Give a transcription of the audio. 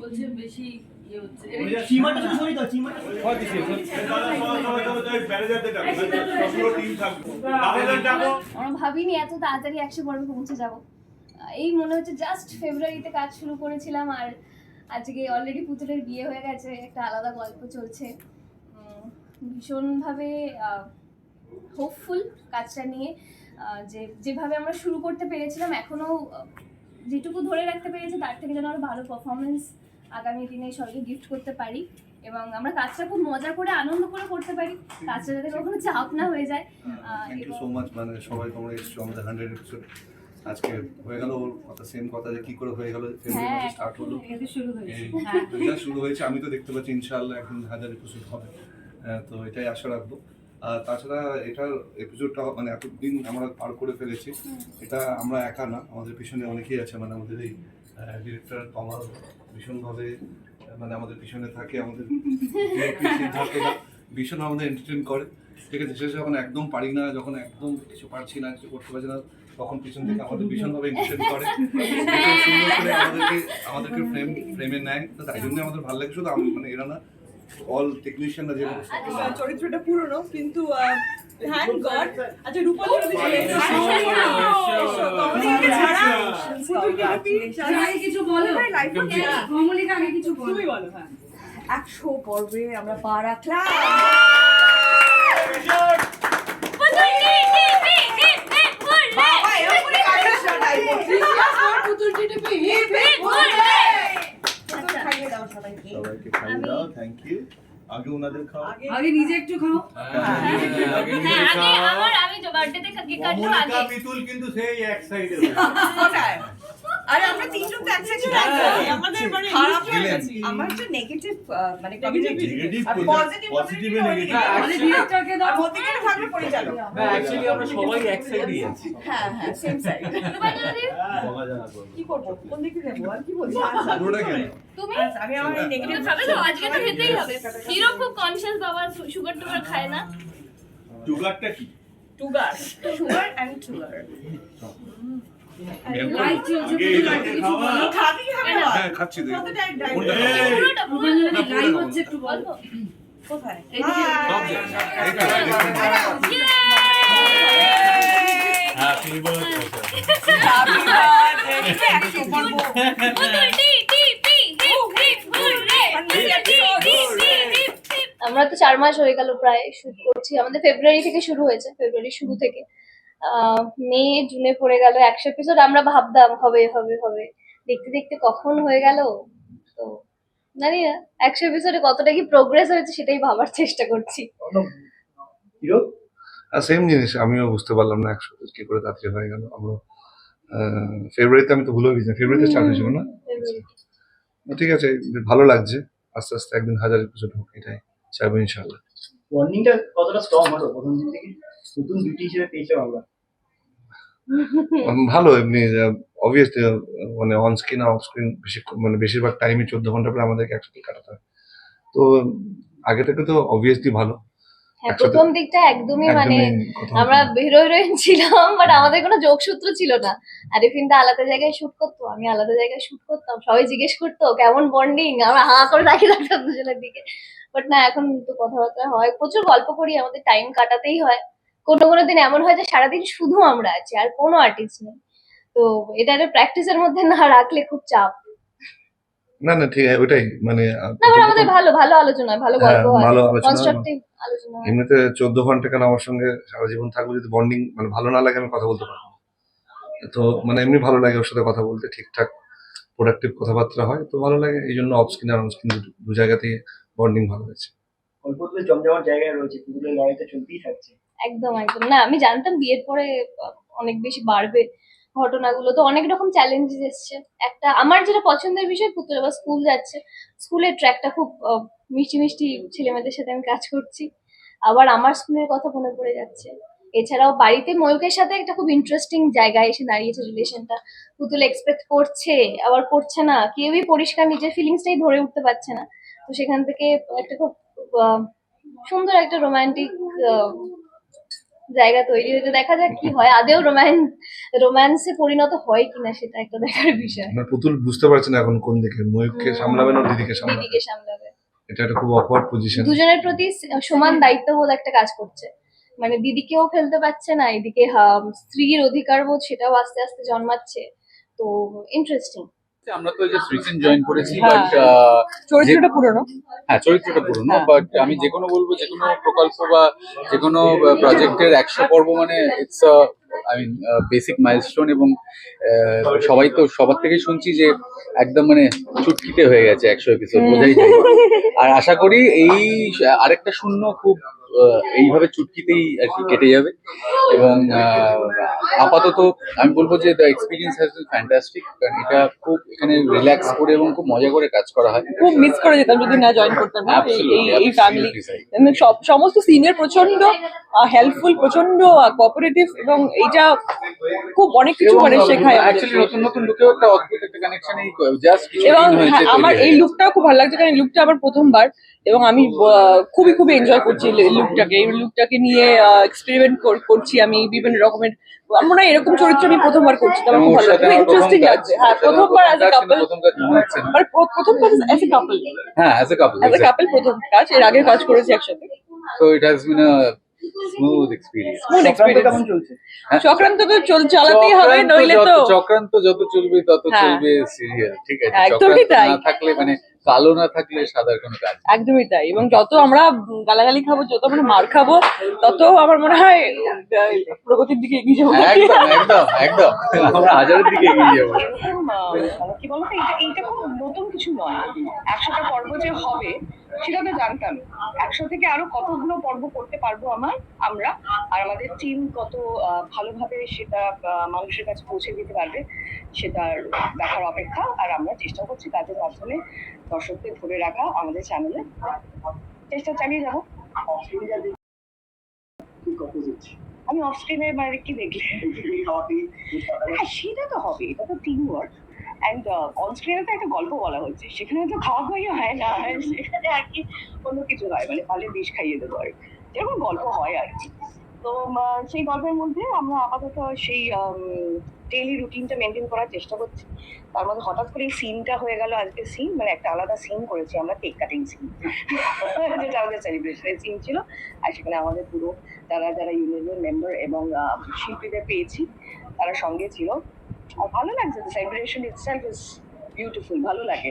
বলছে বেশি চিমাটা তুমি সরিয়ে দাও চিমাটা ভাবিনি এত তাড়াতাড়ি একশো পর্বে পৌঁছে যাব। এই মনে হচ্ছে জাস্ট ফেব্রুয়ারিতে কাজ শুরু করেছিলাম আর আজকে অলরেডি পুতুলের বিয়ে হয়ে গেছে একটা আলাদা গল্প চলছে। ভীষণভাবে হোপফুল কাজটা নিয়ে যে যেভাবে আমরা শুরু করতে পেরেছিলাম এখনও যেটুকু ধরে রাখতে পেরেছি তার থেকে যেন আরও ভালো পারফরমেন্স আগামী দিনে সবাইকে গিফট করতে পারি এবং আমরা কাজটা খুব মজা করে আনন্দ করে করতে পারি। কাজটা যাতে কখনো চাপ না হয়ে যায়। Ah, thank you so much মানে সবাই তোমরা এসছো আমাদের হান্ড্রেড এপিসোড আজকে হয়ে গেল ওর কথা সেম কথা যে কি করে হয়ে গেল হ্যাঁ স্টার্ট হলো। শুরু হয়েছে। এই হ্যাঁ। শুরু হয়েছে আমি তো দেখতে পাচ্ছি ইনশাআল্লাহ এখন হাজার এপিসোড হবে। তো এটাই আশা রাখব। আর তাছাড়া এটার এপিসোডটা মানে এতদিন আমরা পার করে ফেলেছি। এটা আমরা একা না আমাদের পিছনে অনেকেই আছে মানে আমাদের এই ডিরেক্টর কমাল ভীষণভাবে মানে আমাদের পিছনে থাকে আমাদের সিদ্ধার্থরা ভীষণ আমাদের এন্টারটেন করে। ঠিক আছে শেষে যখন একদম পারি না যখন একদম কিছু পারছি না কিছু করতে পারছি না তখন পিছন থেকে আমাদের ভীষণভাবে এন্টারটেন করে। ভীষণ সুন্দর করে আমাদেরকে আমাদেরকে ফ্রেম ফ্রেমে নেয়। তো তাই জন্য আমাদের ভালো লাগে শুধু আমি- মানে এরা না অল টেকনিশিয়ানরা যে আচ্ছা। চরিত্রটা পুরনো কিন্তু থ্যাংক গড আচ্ছা রূপালী কিছু বলো। ওটাই life of the- কমলিকা আগে কিছু বলো। তুমি বলো হ্যাঁ। একশো পর্বে আমরা পা রাখলাম। বাবা, এরকম করে না, পুতুল খাইয়ে দাও সবাইকে। সবাইকে খাইয়ে দাও থ্যাংক ইউ আগে ওনাদের খাও আগে আগে নিজে একটু খাও হ্যাঁ আগে আমার আমি বার্থডেতে কেক কাটবো আগে পিতুল কিন্তু সেই এক সাইডে কোথায়? আরে আমরা তিনজন তো একসাথে রাখছি। আমাদের মানে খারাপ হয়ে আমার একটা নেগেটিভ মানে community। Negative আর কোথায়? positive Positive community এ ওইদিকে। negative। আমাদের ডিরেক্টরকে দাও মধ্যিখানে থাকলে পরিচালক। অ্যাকচুয়ালি আমরা সবাই এক সাইডেই আছি হ্যাঁ হ্যাঁ সেম সাইড বলা যায় না কি করব? কোন দিকে যাব? আর কি বলছি আচ্ছা, পুরোটা কেন? তুমি? আচ্ছা, আমি আমার নেগেটিভ খাবে তো? আজকে তো খেতেই হবে। হিরো খুব কনসিয়াস বাবা সুগার টুগার খায় না? সুগারটা কি? কোথায়? Happy birthday, আমরা তো চার মাস হয়ে গেল প্রায় শুট করছি আমাদের ফেব্রুয়ারি থেকে শুরু হয়েছে ফেব্রুয়ারি শুরু থেকে। আহ, মে জুনে পড়ে গেল একশো এপিসোড আমরা ভাবতাম হবে হবে হবে। দেখতে দেখতে কখন হয়ে গেল? তো জানি না একশো এপিসোডে কতটা কি প্রোগ্রেস হয়েছে সেটাই ভাবার চেষ্টা করছি। আর সেম জিনিস আমিও বুঝতে পারলাম না একশো কি করে তাড়াতাড়ি হয়ে গেল। আমরা ফেব্রুয়ারিতে আমি তো ভুলে গেছি ফেব্রুয়ারিতে স্টার্ট হয়েছিল না? ঠিক আছে ভালো লাগছে আস্তে আস্তে একদিন হাজার এপিসোড হোক এটাই চাইব ইনশাল্লাহ ওয়ার্নিংটা কতটা স্ট্রং হলো প্রথম দিন থেকে নতুন বিউটি হিসেবে পেয়েছিলাম আমরা। ভালো এমনি অবভিয়াসলি মানে অন স্ক্রিন অফ স্ক্রিন বেশি মানে বেশিরভাগ টাইমে চোদ্দ ঘণ্টা পরে আমাদেরকে একসাথে কাটাতে হয়। তো আগে থেকে তো অবভিয়াসলি ভালো। হ্যাঁ প্রথম দিকটা একদমই মানে আমরা হিরো হিরোইন ছিলাম বাট আমাদের কোনো যোগসূত্র ছিল না। আরিফিনটা আলাদা জায়গায় শুট করতো আমি আলাদা জায়গায় শুট করতাম সবাই জিজ্ঞেস করতো কেমন বন্ডিং আমরা হাঁ করে তাকিয়ে থাকতাম দুজনের দিকে। বাট না এখন তো কথাবার্তা হয়। প্রচুর গল্প করি আমাদের টাইম কাটাতেই হয়। কোনো কোনো দিন এমন হয় যে সারাদিন শুধু আমরা আছি আর কোনো আর্টিস্ট নেই। তো এটা একটা প্র্যাকটিসের মধ্যে না রাখলে খুব চাপ। না না ঠিক আছে ওটাই মানে আহ, না বাট আমাদের ভালো ভালো আলোচনা হয় ভালো হ্যাঁ, গল্প ভালো আলোচনা হয়। হয়। এমনিতে চোদ্দ ঘণ্টা কেন আমার সঙ্গে সারা জীবন থাকব যদি বন্ডিং মানে ভালো না লাগে আমি কথা বলতে পারব তো মানে এমনি ভালো লাগে ওর সাথে কথা বলতে ঠিকঠাক প্রোডাক্টিভ কথাবার্তা হয় তো ভালো লাগে। এই জন্য অফ স্ক্রিন আর অন স্ক্রিন দু জায়গাতেই বন্ডিং ভালো হয়েছে অল্প জমজমার জায়গায় রয়েছে পুতুলের লড়াইটা চলতেই থাকছে। একদম একদম। না আমি জানতাম বিয়ের পরে অনেক বেশি বাড়বে ঘটনাগুলো। তো অনেক রকম চ্যালেঞ্জেস এসছে। একটা আমার যেটা পছন্দের বিষয় পুতুল আবার স্কুল যাচ্ছে। স্কুলের ট্র্যাকটা খুব মিষ্টি মিষ্টি ছেলেমেয়েদের সাথে আমি কাজ করছি। আবার আমার স্কুলের কথা মনে পড়ে যাচ্ছে। এছাড়াও বাড়িতে ময়ূকের সাথে একটা খুব ইন্টারেস্টিং জায়গায় এসে দাঁড়িয়েছে রিলেশনটা পুতুল এক্সপেক্ট করছে আবার করছে না। কেউই পরিষ্কার নিজের ফিলিংসটাই ধরে উঠতে পারছে না। তো সেখান থেকে একটা খুব সুন্দর একটা রোমান্টিক জায়গা তৈরি হয়েছে। দেখা যাক কি হয়। আদেও রোম্যান্স রোম্যান্সে পরিণত হয় কিনা সেটা একটা দেখার বিষয়। আমার পুতুল বুঝতে পারছে না এখন কোন দিকে। ময়ূরকে সামলাবে না দিদিকে সামলাবে। দিদিকে সামলাবে। এটা একটা খুব অকওয়ার্ড পজিশন দুজনের প্রতি সমান দায়িত্ব দায়িত্ববোধ একটা কাজ করছে। মানে দিদিকেও ফেলতে পারছে না এদিকে স্ত্রীর অধিকার বোধ সেটাও আস্তে আস্তে জন্মাচ্ছে। তো ইন্টারেস্টিং আমরা তো যে শ্রীসেন জয়েন করেছি হ্যাঁ। বাট চরিত্রটা পুরনো হ্যাঁ চরিত্রটা পুরনো হ্যাঁ। বাট আমি যে কোনো বলব যে কোনো প্রকল্প বা যে কোনো প্রজেক্টের একশো পর্ব মানে it's I mean basic milestone এবং সবাই তো সবার থেকেই শুনছি যে একদম মানে চুটকিতে হয়ে গেছে একশো এপিসোড বোঝাই যায় আর আশা করি এই আরেকটা শূন্য খুব এইভাবে চুটকিতেই আর কি কেটে যাবে। এবং আপাতত আমি বলব যে the experience has been fantastic কারণ এটা খুব এখানে রিল্যাক্স করে এবং খুব মজা করে কাজ করা হয়। খুব মিস করে যেতাম যদি না জয়েন করতাম। না এই- ফ্যামিলি সমস্ত সিনিয়র প্রচণ্ড হেল্পফুল প্রচণ্ড কোঅপারেটিভ এবং এইটা খুব অনেক কিছু মানে শেখায় নতুন নতুন লুকেও একটা অদ্ভুত একটা কানেকশন এই জাস্ট হ্যাঁ, আমার এই হয়ে লুকটাও খুব ভালো লাগছে কারণ লুকটা আমার প্রথমবার। এবং আমি খুবই খুবই এনজয় করছি লুকটাকে এই লুকটাকে নিয়ে এক্সপেরিমেন্ট করছি আমি বিভিন্ন রকমের। আমার মনে হয় এরকম চরিত্র আমি প্রথমবার করছি তো আমার খুব ভালো লাগছে ইন্টারেস্টিং লাগছে। হ্যাঁ প্রথমবার অ্যাজ এ প্রথম কাপল মনে প্রথম কাজ অ্যাজ এ কাপল হ্যাঁ as a couple as a couple প্রথম কাজ এর আগে কাজ করেছি একসাথে। So it has been a smooth experience smooth experience চলছে? চক্রান্ত তো চল চালাতেই হবে নইলে তো চক্রান্ত যত চলবে তত হ্যাঁ। চলবে সিরিয়াল ঠিক আছে। একদমই চক্রান্ত তাই। না থাকলে মানে কালো না থাকলে সাদার কোনো কাজ একদমই তাই এবং যত আমরা গালাগালি খাব যত আমরা মার খাব তত আমার মনে হয় প্রগতির দিকে এগিয়ে যাব। একদম একদম একদম। আমরা হাজারের দিকে এগিয়ে যাব। কি বলতো এটা এইটা খুব নতুন কিছু নয়। একশোটা পর্ব যে হবে সেটা তো জানতাম। একশো থেকে আরও কতগুলো পর্ব করতে পারব আমার আমরা আর আমাদের টিম কত আহ, ভালোভাবে সেটা মানুষের কাছে পৌঁছে দিতে পারবে সেটার দেখার অপেক্ষা আর আমরা চেষ্টা করছি কাজের মাধ্যমে দর্শকদের ধরে রাখা আমাদের চ্যানেলে। চেষ্টা চালিয়ে যাব। আমি অফ স্ক্রিনে মানে কি দেখলে? হ্যাঁ সেটা তো হবে এটা তো টিম ওয়ার্ক অ্যান্ড অন স্ক্রিনে তো একটা গল্প বলা হচ্ছে সেখানে তো খাওয়া খাওয়াই হয় না সেখানে আর কি অন্য কিছু হয় মানে পালে বিষ খাইয়ে দেবো আর। যেরকম গল্প হয় আর কি। তো সেই গল্পের মধ্যে আমরা আপাতত সেই ডেইলি রুটিনটা মেনটেন করার চেষ্টা করছি। তার মধ্যে হঠাৎ করে এই সিনটা হয়ে গেল আজকে সিন মানে একটা আলাদা সিন করেছি আমরা কেক কাটিং সিন যেটা আমাদের সেলিব্রেশনের সিন ছিল। আর সেখানে আমাদের পুরো যারা যারা ইউনিয়নের মেম্বার এবং শিল্পীদের পেয়েছি, তারা সঙ্গে ছিল। আর ভালো লাগছে সেলিব্রেশন ইটসেলফ ইজ বিউটিফুল ভালো লাগে।